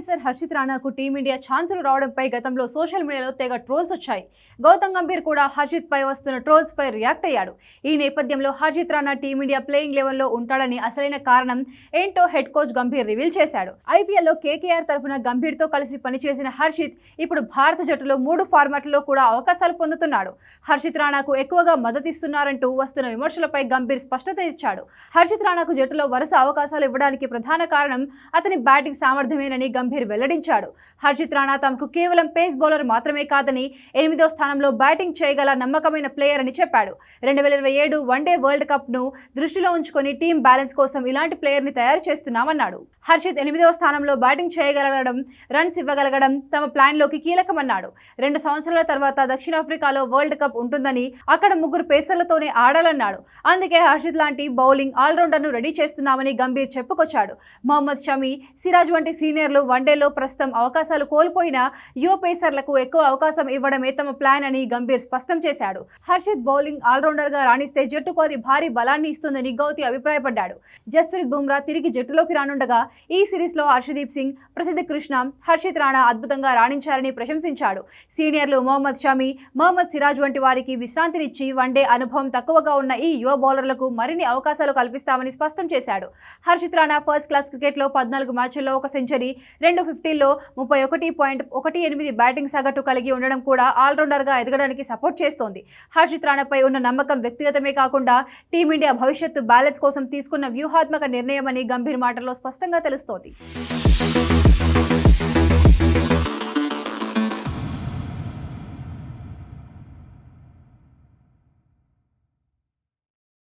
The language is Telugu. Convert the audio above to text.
పేసర్ హర్షిత్ రాణాకు టీమిండియా ఛాన్సులు రావడంపై గతంలో సోషల్ మీడియాలో తెగ ట్రోల్స్ వచ్చాయి. గౌతమ్ గంభీర్ కూడా హర్షిత్ పై వస్తున్న ట్రోల్స్ పై రియాక్ట్ అయ్యాడు. ఈ నేపథ్యంలో హర్షిత్ రాణా టీమిండియా ప్లేయింగ్ లెవెల్లో ఉంటాడని అసలైన కారణం ఏంటో హెడ్ కోచ్ గంభీర్ రివీల్ చేశాడు. ఐపీఎల్లో కేకేఆర్ తరఫున గంభీర్తో కలిసి పనిచేసిన హర్షిత్ ఇప్పుడు భారత జట్టులో మూడు ఫార్మాట్లలో కూడా అవకాశాలు పొందుతున్నాడు. హర్షిత్ రాణాకు ఎక్కువగా మద్దతిస్తున్నారంటూ వస్తున్న విమర్శలపై గంభీర్ స్పష్టత ఇచ్చాడు. హర్షిత్ రాణాకు జట్టులో వరుస అవకాశాలు ఇవ్వడానికి ప్రధాన కారణం అతని బ్యాటింగ్ సామర్థ్యమేనని గంభీర్ వెల్లడించాడు. హర్షిత్ రాణా తమకు కేవలం పేస్ బౌలర్ మాత్రమే కాదని ఎనిమిదో స్థానంలో బ్యాటింగ్ చేయగల నమ్మకమైన ప్లేయర్ అని చెప్పాడు. రెండు వేల ఇరవై ఏడు వన్డే వరల్డ్ కప్ను దృష్టిలో ఉంచుకొని టీం బ్యాలెన్స్ కోసం ఇలాంటి ప్లేయర్ని తయారు చేస్తున్నామన్నాడు. హర్షిత్ ఎనిమిదవ స్థానంలో బ్యాటింగ్ చేయగలగడం రన్స్ ఇవ్వగలగడం తమ ప్లాన్లోకి కీలకమన్నాడు. రెండు సంవత్సరాల తర్వాత దక్షిణాఫ్రికాలో వరల్డ్ కప్ ఉంటుందని అక్కడ ముగ్గురు పేసర్లతోనే ఆడాలన్నాడు. అందుకే హర్షిత్ లాంటి బౌలింగ్ ఆల్రౌండర్ను రెడీ చేస్తున్నామని గంభీర్ చెప్పుకొచ్చాడు. మొహమ్మద్ షమి సిరాజ్ వంటి సీనియర్లు వన్డేలో ప్రస్తుతం అవకాశాలు కోల్పోయిన యువ పేసర్లకు ఎక్కువ అవకాశం ఇవ్వడమే తమ ప్లాన్ అని గంభీర్ స్పష్టం చేశాడు. హర్షిత్ బౌలింగ్ ఆల్రౌండర్గా రాణిస్తే జట్టుకు అది భారీ బలాన్ని ఇస్తుందని గౌతి అభిప్రాయపడ్డాడు. జస్ప్రీత్ బుమ్రా తిరిగి జట్టులోకి రానుండగా ఈ సిరీస్లో హర్షదీప్ సింగ్ ప్రసిద్ధ కృష్ణ హర్షిత్ రాణా అద్భుతంగా రాణించారని ప్రశంసించాడు. సీనియర్లు మొహమ్మద్ షమి మొహమ్మద్ సిరాజ్ వంటి వారికి విశ్రాంతినిచ్చి వన్డే అనుభవం తక్కువగా ఉన్న ఈ యువ బౌలర్లకు మరిన్ని అవకాశాలు కల్పిస్తామని స్పష్టం చేశాడు. హర్షిత్ రాణా ఫస్ట్ క్లాస్ క్రికెట్లో పద్నాలుగు మ్యాచ్ల్లో ఒక సెంచరీ రెండు ఫిఫ్టీల్లో ముప్పై ఒకటి పాయింట్ ఒకటి ఎనిమిది బ్యాటింగ్ సగటు కలిగి ఉండడం కూడా ఆల్రౌండర్గా ఎదగడానికి సపోర్ట్ చేస్తోంది. హర్షిత్ రాణాపై ఉన్న నమ్మకం వ్యక్తిగతమే కాకుండా టీమిండియా భవిష్యత్తు బ్యాలెన్స్ కోసం తీసుకున్న వ్యూహాత్మక నిర్ణయమని గంభీర్ మాటల్లో స్పష్టంగా తెలుస్తోంది.